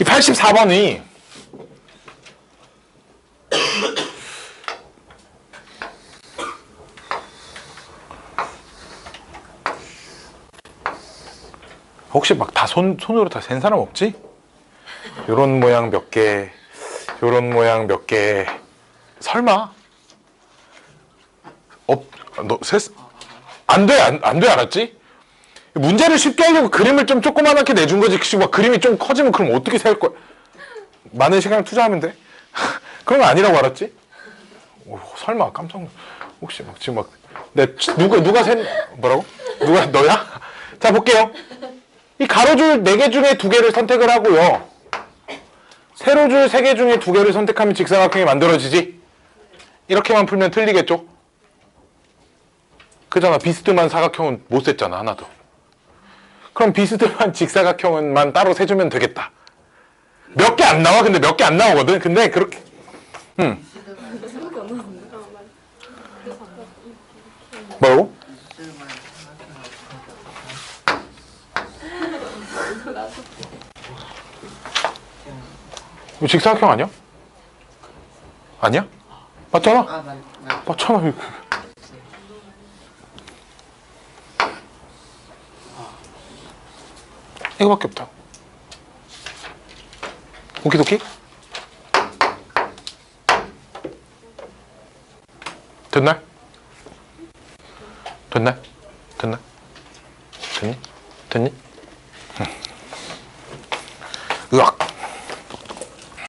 이 84번이 혹시 막 다 손, 손으로 다 센 사람 없지? 요런 모양 몇 개, 요런 모양 몇 개. 설마? 없, 너, 세, 안 돼, 안, 안 돼, 알았지? 문제를 쉽게 하려고 그림을 좀 조그맣게 내준 거지. 막 그림이 좀 커지면 그럼 어떻게 셀 거야? 많은 시간을 투자하면 돼? 그런 거 아니라고 알았지? 오, 설마 깜짝 놀 혹시 막 지금 막, 내, 누가, 누가 센, 뭐라고? 누가, 너야? 자, 볼게요. 이 가로줄 4개 중에 2개를 선택을 하고요. 세로줄 3개 중에 2개를 선택하면 직사각형이 만들어지지? 이렇게만 풀면 틀리겠죠? 그잖아. 비스듬한 사각형은 못 셌잖아. 하나도. 그럼 비스듬한 직사각형은만 따로 세주면 되겠다. 몇 개 안 나와. 근데 몇 개 안 나오거든. 근데 그렇게 음. 뭐라고? 이거 직사각형 아니야? 아니야? 맞잖아? 아. 맞잖아. 이거밖에 없다 오키도키? 됐나? 됐나? 됐나? 됐니? 됐니? 으악